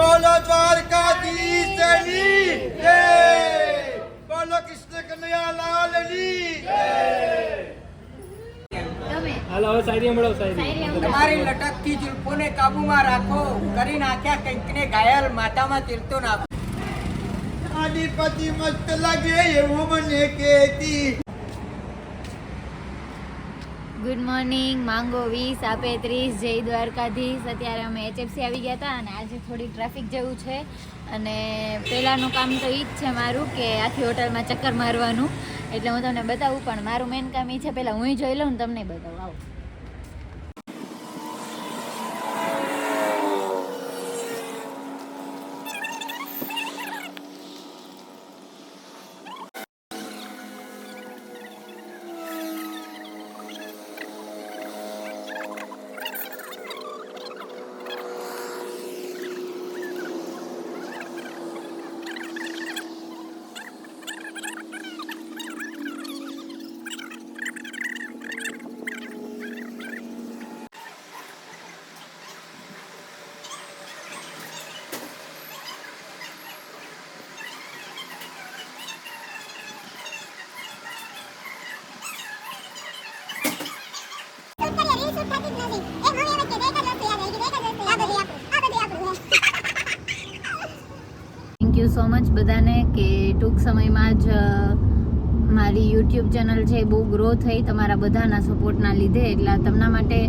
બોલો દ્વારકાધીશની જય બોલો કૃષ્ણ કનૈયા લાલની હાલો હવે શાયરી તમારી લટકતી જુલ્ફોને કાબુમાં રાખો. કરી નાખ્યા કંઈકને ઘાયલ માતામાં તીરતો નાખો. અધિપતિ મસ્ત લાગે એવું મને કેતી ગુડ મોર્નિંગ માંગો વીસ આપે ત્રીસ જય દ્વારકાધીશ અત્યારે અમે એચએફસી આવી ગયા હતા અને આજે થોડી ટ્રાફિક જેવું છે. અને પહેલાંનું કામ તો એ જ છે મારું કે આખી હોટલમાં ચક્કર મારવાનું. એટલે હું તમને બતાવું, પણ મારું મેન કામ એ છે, પહેલાં હું જોઈ લઉં ને તમને બતાવું. આવો. સો મચ બધાને કે ટૂંક સમયમાં જ મારી યુટ્યુબ ચેનલ છે બહુ ગ્રો થઈ તમારા બધાના સપોર્ટના લીધે. એટલે તમના માટે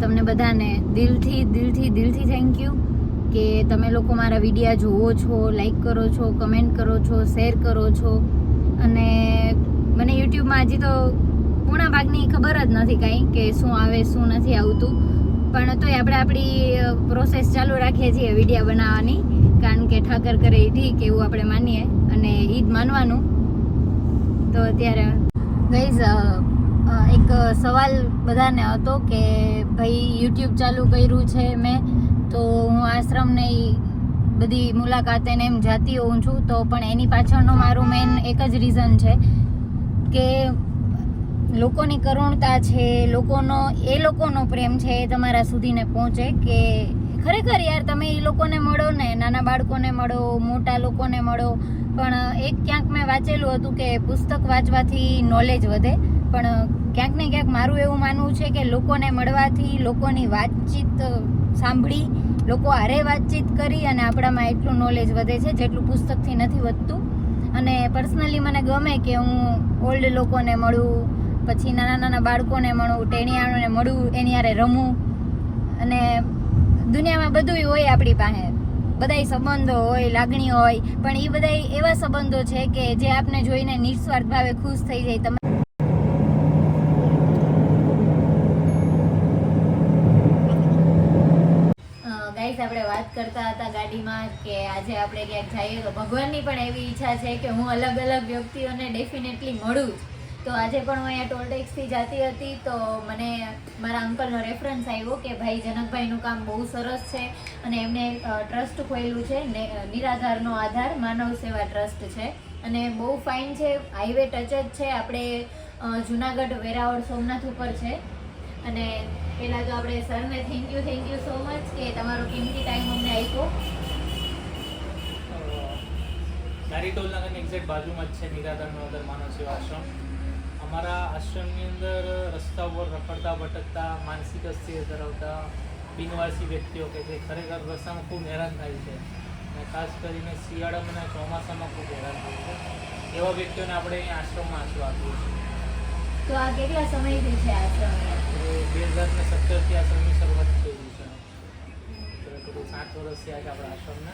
તમને બધાને દિલથી દિલથી દિલથી થેન્ક યુ કે તમે લોકો મારા વિડીયા જુઓ છો લાઈક કરો છો કમેન્ટ કરો છો શેર કરો છો. અને મને યુટ્યુબમાં હજી તો પૂર્ણ ભાગની ખબર જ નથી કાંઈ કે શું આવે, શું નથી આવતું. પણ તોય આપણે આપણી પ્રોસેસ ચાલુ રાખીએ છીએ વિડીયા બનાવવાની. કારણ કે ઠાકર કરે એ ઠીક એવું આપણે માનીએ અને જ માનવાનું. તો અત્યારે ગઈઝ એક સવાલ બધાને હતો કે ભાઈ યુટ્યુબ ચાલુ કર્યું છે મેં, તો હું આશ્રમને બધી મુલાકાતે એમ જાતી હોઉં છું. તો પણ એની પાછળનું મારું મેઇન એક જ રીઝન છે કે લોકોની કરુણતા છે, લોકોનો, એ લોકોનો પ્રેમ છે એ તમારા સુધીને પહોંચે કે ખરેખર યાર તમે એ લોકોને મળો ને, નાના બાળકોને મળો, મોટા લોકોને મળો. પણ એક ક્યાંક મેં વાંચેલું હતું કે પુસ્તક વાંચવાથી નોલેજ વધે. પણ ક્યાંક ને ક્યાંક મારું એવું માનવું છે કે લોકોને મળવાથી લોકોની વાતચીત સાંભળી, લોકો આરે વાતચીત કરી અને આપણામાં એટલું નોલેજ વધે છે જેટલું પુસ્તકથી નથી વધતું. અને પર્સનલી મને ગમે કે હું ઓલ્ડ લોકોને મળું પછી નાના નાના બાળકોને મળવું ટેણિયાઓને મળવું એની હારે રમવું અને દુનિયામાં બધું હોય આપણી પાસે. બધાય સંબંધો હોય, લાગણી હોય, પણ એ બધાય એવા સંબંધો છે કે જે આપને જોઈને નિસ્વાર્થ ભાવે ખુશ થઈ જાય. તમે ગાઈઝ આપણે વાત કરતા હતા ગાડીમાં કે આજે આપણે ક્યાંક જઈએ તો ભગવાનની પણ એવી ઈચ્છા છે કે હું અલગ અલગ વ્યક્તિઓને ડેફિનેટલી મળું જ. તો આજે પણ હું અહીંયા ટોલ ટેક્સથી જતી હતી તો મને મારા અંકલનો રેફરન્સ આવ્યો કે ભાઈ જનકભાઈનું કામ બહુ સરસ છે અને એમને ટ્રસ્ટ ખોલેલું છે. નિરાધારનો આધાર માનવ સેવા ટ્રસ્ટ છે. અને બહુ ફાઇન છે. હાઈવે ટચ જ છે. આપણે જુનાગઢ, વેરાવળ, સોમનાથ ઉપર છે. અને પહેલાં તો આપણે સરને thank you thank you so much કે તમારો કિંમતી ટાઈમ અમને આપ્યો. નારી ટોલ નગરની એક્ઝેક્ટ બાજુમાં જ છે નિરાધાર નવોદર માનવ સેવા આશ્રમ. અમારા આશ્રમની અંદર રસ્તા ઉપર રખડતા ભટકતા માનસિક અસ્થિર ધરાવતા બિનવાસી વ્યક્તિઓ કે જે ખરેખર રસ્તામાં ખૂબ હેરાન થાય છે. અને ખાસ કરીને શિયાળામાં અને ચોમાસામાં ખૂબ હેરાન થાય છે. એવા વ્યક્તિઓને આપણે અહીં આશ્રમમાં આશરો આપીએ છીએ. તો આ કેટલા સમયથી છે આશ્રમ બે હજાર ને સત્તરથી આશ્રમની શરૂઆત થઈ છે. તો સાત વર્ષ થયા છે આપણા આશ્રમને.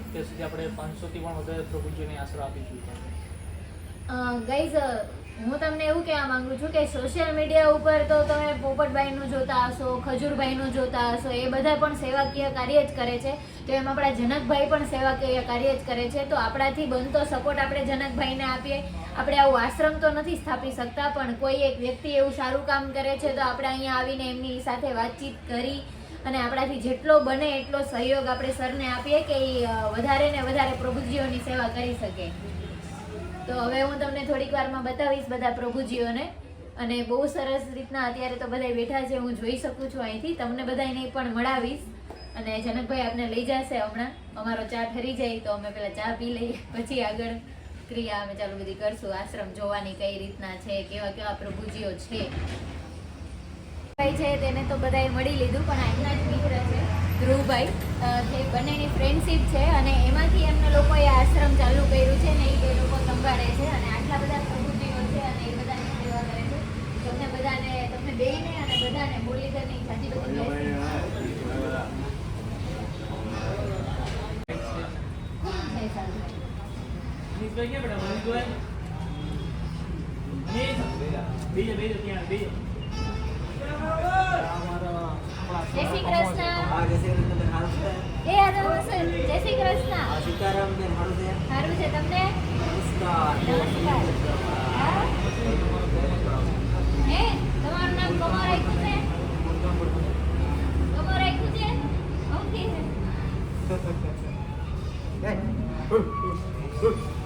અત્યાર સુધી આપણે પાંચસોથી પણ વધારે પ્રભુજીને આશરો આપી ચૂક્યા છે ગાઈઝ હું તમને એવું કહેવા માંગુ છું કે સોશિયલ મીડિયા ઉપર તો તમે પોપટભાઈનું જોતા હશો, ખજૂરભાઈનું જોતા હશો, એ બધા પણ સેવાકીય કાર્ય જ કરે છે. તો એમ આપણા જનકભાઈ પણ સેવાકીય કાર્ય જ કરે છે. તો આપણાથી બનતો સપોર્ટ આપણે જનકભાઈને આપીએ. આપણે આવું આશ્રમ તો નથી સ્થાપી શકતા, પણ કોઈ એક વ્યક્તિ એવું સારું કામ કરે છે તો આપણે અહીંયા આવીને એમની સાથે વાતચીત કરી અને આપણાથી જેટલો બને એટલો સહયોગ આપણે સરને આપીએ કે એ વધારે ને વધારે પ્રભુજીઓની સેવા કરી શકે. તો હવે હું તમને થોડીક વારમાં બતાવીશ બધા પ્રભુજીઓને. અને બહુ સરસ રીતના અત્યારે તો બધા બેઠા છે, હું જોઈ શકું છું અહીંથી. તમને બધાને પણ મળાવીશ. અને જનકભાઈ આપને લઈ જશે હમણાં. અમારો ચા ઠરી જાય તો અમે પેલા ચા પી લઈએ. પછી આગળ ક્રિયા અમે ચાલુ બધી કરશું. આશ્રમ જોવાની કઈ રીતના છે, કેવા કેવા પ્રભુજીઓ છે. છે તેને તો બધાએ મળી લીધું, પણ આજના જ મિત્ર છે. ધ્રુવભાઈ તે બંનેની ફ્રેન્ડશીપ છે અને એમાંથી એમને લોકોએ આશ્રમ ચાલુ કર્યું છે ને એ લોકો સંભાળે છે અને આટલા બધા પ્રભુજીઓ છે અને એ બધાની સેવા કરે છે. તમને બધાને, તમને બેને અને બધાને મુરલીધરની જાજી બધી બેજો બેજો ત્યાં બેજો જય શ્રી કૃષ્ણ. એ આદમ હસન જય શ્રી કૃષ્ણ. સારું છે? તમને? નમસ્કાર. હા? હે તમારું નામ કમો રાખ્યું છે? કમો રાખ્યું છે? ઓકે.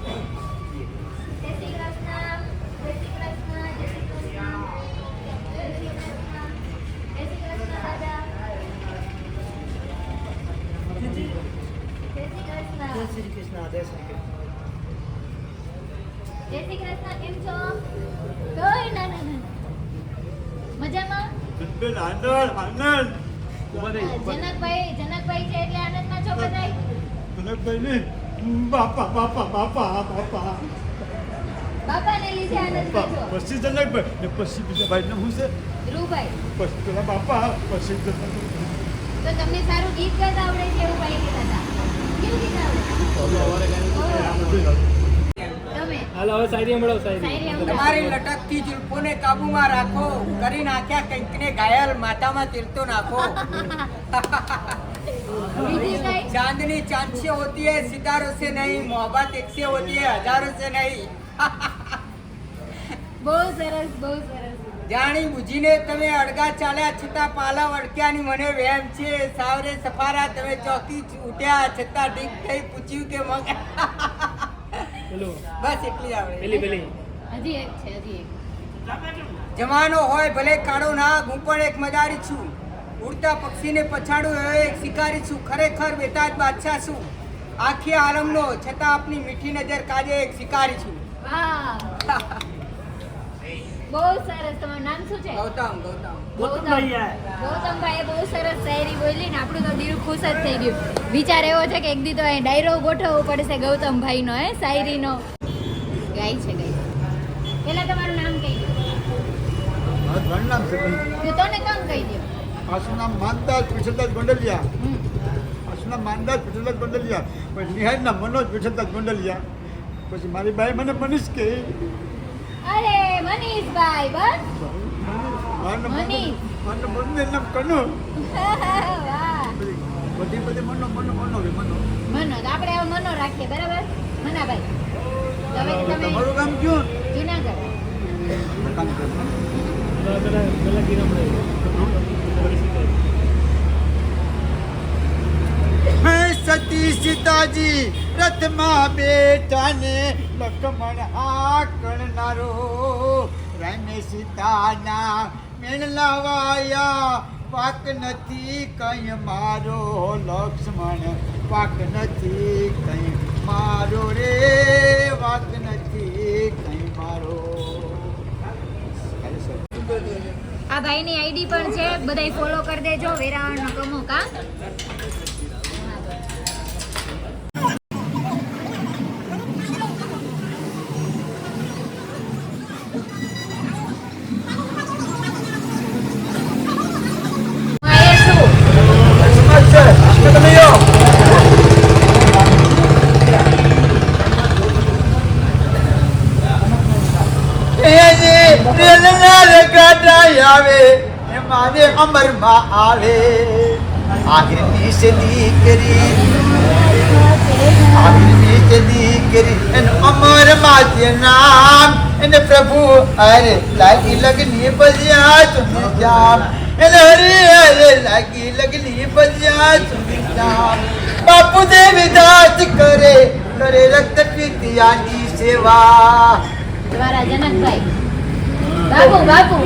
આનંદ આનંદ જનકભાઈ જનકભાઈ છે એટલે આનંદમાં છો બધાય? જનકભાઈ ને બાપા બાપા બાપા બાપા બાપાને લીધે આનંદમાં છો? પછી જનકભાઈ ને પછી બીજા ભાઈ ને હું છે? ધ્રુવભાઈ પછી પેલા બાપા પછી જનકભાઈ. તો તમને સારું ગીત ગાતા આવડે છે એવું ભાઈ કહેતા હતા? કેવું ગીત આવડે? તમે હાલો હવે શાયરી સંભળાવો શાયરી શાયરી સંભળાવો. તમારી લટકતી જુલ્ફોને કાબુમાં રાખો કરી નાખ્યા કંઈકને ઘાયલ માથામાં તીરતો નાખો બીજી કઈ चांदनी चांद से होती है सितारों से नहीं मोहब्बत एक से होती है हजारों से नहीं બહુ સરસ બહુ સરસ જાણી બુજીને તમે અડગા ચાલ્યા છતાં પાલા વળક્યાની મને વહેમ છે સાવરે સફારા તમે ચોકી ઉઠ્યા છતાં ઠીક થઈ પૂછ્યું કે મગ પેલું બસ એટલી આવડે. પેલી પેલી. હજી એક છે હજી એક. જમાનો હોય ભલે કાળો ના હું પણ એક મદારી છું. ઉડતા પક્ષીને પછાડું એવો એક શિકારી છું. ખરેખર બેતાજ બાદશાહ છું. આખી આલમનો છતાં આપની મીઠી નજર કાજે એક શિકારી છું. વાહ. બહુ સરસ. તમારું નામ શું છે? ગૌતમ ગૌતમ. ગૌતમ ગૌતમભાઈએ બહુ સરસ શાયરી બોલી ને આપણું તો દિલ ખુશ જ થઈ ગયું. વિચાર એવો છે કે એક દી તો અહીં ડાયરો ગોઠવવો પડશે ગૌતમભાઈનો હે શાયરીનો. ગાય છે ગાય. પેલા તમારું નામ કહી દો. મારું નામ છે હું તને કોણ કહી દો? આસુ નામ માનદાસ પીછલદાસ ગોંડલિયા. આસુ નામ માનદાસ પીછલદાસ ગોંડલિયા. પછી નિહાળના મનોજ પીછલદાસ ગોંડલિયા. પછી મારી બાઈ મને મનીષ કે અરે મનીષભાઈ બસ. મનીષ. મારું બંને નામ કનુ. વાહ. બધી બધી મનો મનો મનો મનો. મનો. તો આપણે હવે મનો રાખીએ બરાબર? મનાભાઈ તો તમે તમારું કામ કયું? જુનાગઢ. કામ કરો પેલા પેલા પેલા ગીત સંભળાવો હે સતી સીતાજી, રથમાં બેઠાને લક્ષ્મણ આ કરનારો રામે સીતાના મેણ લાવાયા, પાક નથી કઈ મારો. લક્ષ્મણ, પાક નથી કઈ મારો રે વાક નથી કઈ મારો. આ ભાઈની આઈડી પણ છે, બધાય ફોલો કરી દેજો, વેરાવળનો કમો કા? આવે મારે અમરમાં આવે. આહિરની છે દીકરી આહિરની છે દીકરી, એનું અમરમાં છે નામ. એને પ્રભુ, અરે, લાગી લગની બજ્યા તમે જામ. એને હરે હરે, લાગી લગની બજ્યા તમે જામ. બાપુ દેવીદાસ કરે કરે રક્ત પીતિયાની સેવા. દ્વારા જનકભાઈ બાપુ બાપુ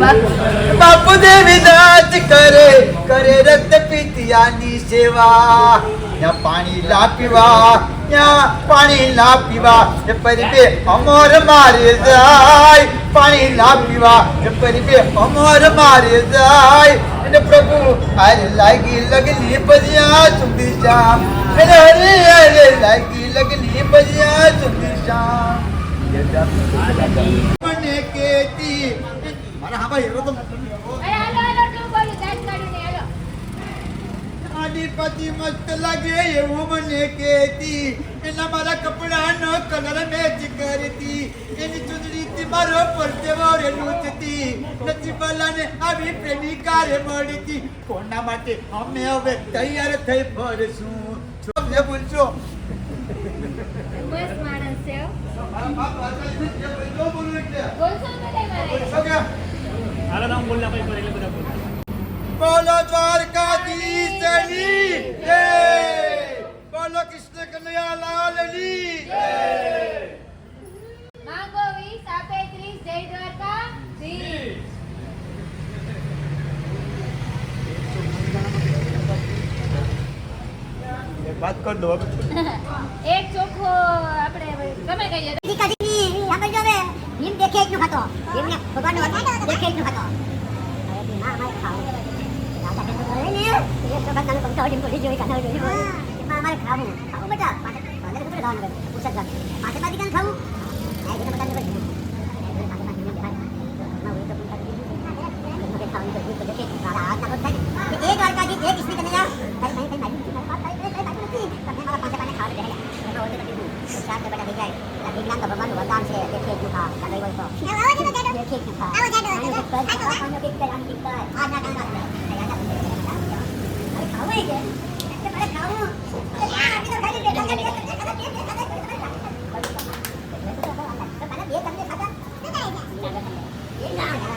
બાપુ દેવી દાસ કરે કરે રક્ત પીતિયાની સેવા. ત્યાં પાણી લા પીવા, ત્યાં પાણી લા પીવા, એ પરિબે અમર મારે જાય. પાણી લા પીવા, એ પરિબે અમર મારે જાય. અને પ્રભુ, અરે લાગી લગલી બજ્યા સુધી શ્યામ હરે અરે લાગી લગલી બજ્યા સુધી શ્યામ આદિપતિ મસ્ત લાગે એવું મને કેતી એના મારા કપડાનો કલર મેચ કરતી. એની ચુંદડીથી મારો પરસેવો રે લૂંટતી. નથી બલાને આવી પ્રેમિકા રે મળતી. કોના માટે અમે હવે તૈયાર થઈ ભરશું બોલશો બસ માણસ છે હો. બોલશો બોલશો ને બધા મારે હાલો નામ બોલના ભાઈ પર એટલે બધા બોલ બોલો દ્વારકાધીશની જય બોલો કૃષ્ણ કનૈયા લાલની માંગો વીસ આપે ત્રીસ જય દ્વારકા ધીશ. વાત કર દો એક ચોખ્ખો આપણે તમે કહીએ દેખે એટલું ખાતો. એમને ભગવાન હતો દેખે એટલું ખાતો. હવે ભીમ હા અમારે ખાવું. રાજા કે તો કરે ને એ તો ખાતા કમ તો ભૂલી જોઈ ખાતા જોઈ એમાં ખાવું. ખાવું બેટા પાછળ પાછળ ખાવાનું કરે? પાછળ પાછી ખાવું આ જેને બતાવી દે પાછળ પાછી ને ખાયમાં હોય તો પણ ખાઈ ખાવાનું તો ભૂલ તો દેખે મારા હાથ ના થાય કે એક દ્વારકાજી એક કૃષ્ણ કનૈયા તારી ભાઈ ભાઈ મારી વાત થાય એટલે કાઈ નથી તમને મારા પાસે પાને ખાવા દે એટલે ઓર્ડર કરી દીધું ચાર તો બેટા થઈ જાય વિજ્ઞાન તો ભગવાનનું વરદાન છે દેખે એટલું ખા કાલે હોય તો દેખે એટલું ખા આવો જાડો આનો કે કર આનો કે કર આનો કે કર આ ના ના ના અરે ખાવું છે એટલે મારે ખાવું આ આપી તો ખાઈ લે બે તમને ખાતા ના ના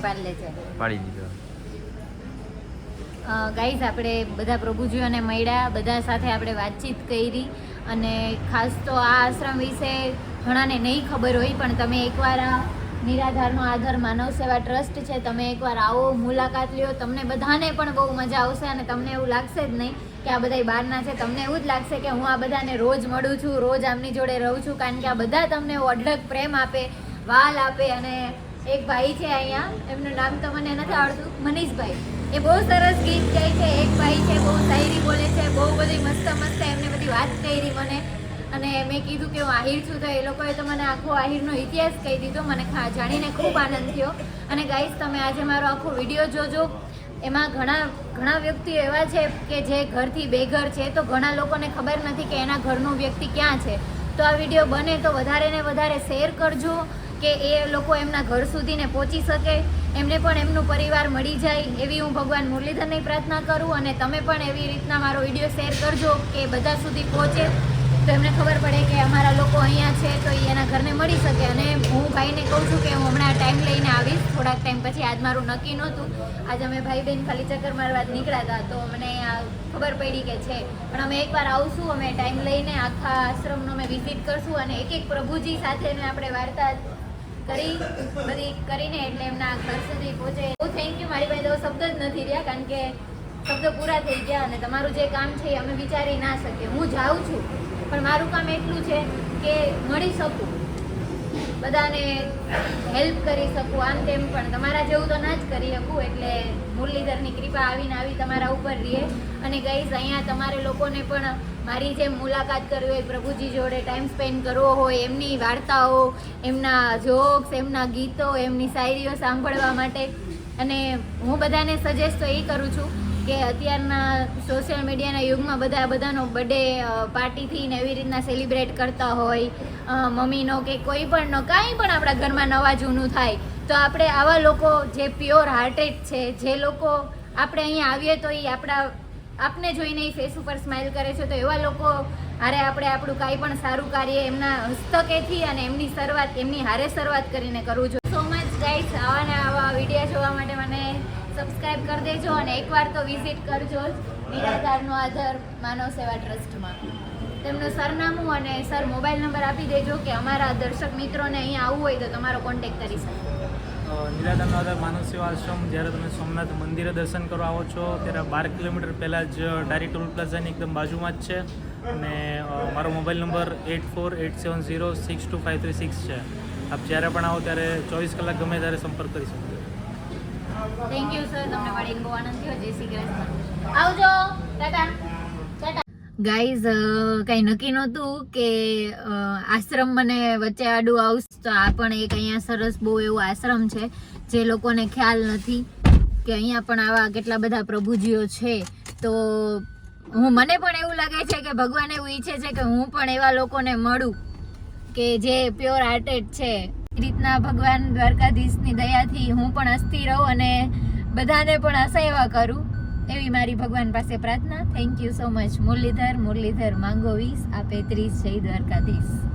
ફોટોય પાડી લે છે. પાડી દીધો. ગાઈઝ આપણે બધા પ્રભુજીઓને મળ્યા બધા સાથે આપણે વાતચીત કરી અને ખાસ તો આ આશ્રમ વિશે ઘણાને નહીં ખબર હોય પણ તમે એકવાર આ નિરાધારનો આધાર માનવ સેવા ટ્રસ્ટ છે તમે એકવાર આવો મુલાકાત લ્યો તમને બધાને પણ બહુ મજા આવશે અને તમને એવું લાગશે જ નહીં કે આ બધા બહારના છે. તમને એવું જ લાગશે કે હું આ બધાને રોજ મળું છું રોજ આમની જોડે રહું છું કારણ કે આ બધા તમને અઢળક પ્રેમ આપે વાલ આપે અને એક ભાઈ છે અહીંયા. એમનું નામ તો મને નથી આવડતું. મનીષભાઈ. એ બહુ સરસ ગીત ગાય છે. એક ભાઈ છે, બહુ શાયરી બોલે છે. બહુ બધી મસ્ત મસ્ત એમને બધી વાત કરી મને. અને મેં કીધું કે હું આહિર છું, તો એ લોકોએ તો મને આખો આહિરનો ઇતિહાસ કહી દીધો. મને જાણીને ખૂબ આનંદ થયો. અને ગાઈસ, તમે આજે મારો આખો વીડિયો જોજો. એમાં ઘણા ઘણા વ્યક્તિઓ એવા છે કે જે ઘરથી બેઘર છે. તો ઘણા લોકોને ખબર નથી કે એના ઘરનો વ્યક્તિ ક્યાં છે. તો આ વીડિયો બને તો વધારે ને વધારે શેર કરજો. કે એ લોકો એમના ઘર સુધીને પહોંચી શકે, એમને પણ એમનું પરિવાર મળી જાય એવી હું ભગવાન મુરલીધરની પ્રાર્થના કરું અને તમે પણ એવી રીતના મારો વીડિયો શેર કરજો કે બધા સુધી પહોંચે. તો એમને ખબર પડે કે અમારા લોકો અહીંયા છે તો એ એના ઘરને મળી શકે અને હું ભાઈને કહું છું કે હું હમણાં ટાઈમ લઈને આવીશ. થોડાક ટાઈમ પછી આજ મારું નક્કી નહોતું. આજે અમે ભાઈ બહેન ખાલી ચક્કર મારવા નીકળ્યા હતા તો મને આ ખબર પડી કે છે. પણ અમે એકવાર આવશું, અમે ટાઈમ લઈને આખા આશ્રમનો અમે વિઝિટ કરશું અને એક એક પ્રભુજી સાથે આપણે વાર્તા કરી, બધી કરીને એટલે એમના ઘર સુધી પહોંચે. બહુ થેન્ક યુ મારી પાસે શબ્દ જ નથી રહ્યા, કારણ કે શબ્દ પૂરા થઈ ગયા અને તમારું જે કામ છે અમે વિચારી ના શકીએ. હું જાઉં છું, પણ મારું કામ એટલું છે કે મળી શકું. બધાને હેલ્પ કરી શકું, આમ તેમ પણ. તમારા જેવું તો ના જ કરી શકું, એટલે મુરલીધરની કૃપા આવીને આવી તમારા ઉપર રહીએ. અને ગઈશ અહીંયા તમારે લોકોને પણ મારી જેમ મુલાકાત કરવી હોય, પ્રભુજી જોડે ટાઈમ સ્પેન્ડ કરવો હોય, એમની વાર્તાઓ, એમના જોક્સ એમના ગીતો, એમની શાયરીઓ સાંભળવા માટે. અને હું બધાને સજેસ્ટ તો એ કરું છું કે અત્યારના સોશિયલ મીડિયાના યુગમાં બધા, બધાનો બર્થડે પાર્ટીથી ને એવી રીતના સેલિબ્રેટ કરતા હોય. મમ્મીનો કે કોઈ પણનો કાંઈ પણ આપણા ઘરમાં નવા જૂનું થાય, તો આપણે આવા લોકો જે પ્યોર હાર્ટેડ છે, જે લોકો આપણે અહીંયા આવીએ તો એ આપણા આપને જોઈને એ ફેસ ઉપર સ્માઇલ કરે છે, તો એવા લોકો હારે આપણે આપણું કાંઈ પણ સારું કાર્ય એમના હસ્તકેથી અને એમની શરૂઆત, એમની હારે શરૂઆત કરીને કરવું જોઈએ. સો મચ ગાઈડ્સ આવા ને આવા વિડીયા જોવા માટે મને સબસ્ક્રાઇબ કરી દેજો અને એકવાર તો વિઝિટ કરજો જ. નિરાધારનો આધાર માનવ સેવા ટ્રસ્ટમાં. તેમનું સરનામું અને સર મોબાઈલ નંબર આપી દેજો કે અમારા દર્શક મિત્રોને અહીંયા આવવું હોય તો તમારો કોન્ટેક્ટ કરી શકે. અ, આધાર માનવ સેવા આશ્રમ જ્યારે તમે સોમનાથ મંદિરે દર્શન કરવા આવો છો ત્યારે બાર કિલોમીટર પહેલાં જ ડાયરી ટોલ પ્લાઝાની એકદમ બાજુમાં જ છે અને મારો mobile number eight four eight seven zero six two five three six છે. આપ જ્યારે પણ આવો ત્યારે ચોવીસ કલાક ગમે ત્યારે સંપર્ક કરી શકો. થેન્ક યુ સર તમને મળીને બહુ આનંદ થયો. જય શ્રી કૃષ્ણ. આવજો ટાટા. ગાઈઝ કંઈ નક્કી નહોતું કે આશ્રમ મને વચ્ચે આડું આવશે તો આ પણ એક અહીંયા સરસ બહુ એવું આશ્રમ છે, જે લોકોને ખ્યાલ નથી કે અહીંયા પણ આવા કેટલા બધા પ્રભુજીઓ છે. તો હું, મને પણ એવું લાગે છે કે ભગવાન એવું ઈચ્છે છે કે હું પણ એવા લોકોને મળું કે જે પ્યોર આર્ટેડ છે. એ રીતના ભગવાન દ્વારકાધીશની દયાથી હું પણ અસ્થિર રહું અને બધાને પણ અસેવા કરું એવી મારી ભગવાન પાસે પ્રાર્થના. Thank you so much Muralidhar Muralidhar માંગો વીસ, આપે ત્રીસ, જય દ્વારકાધીશ.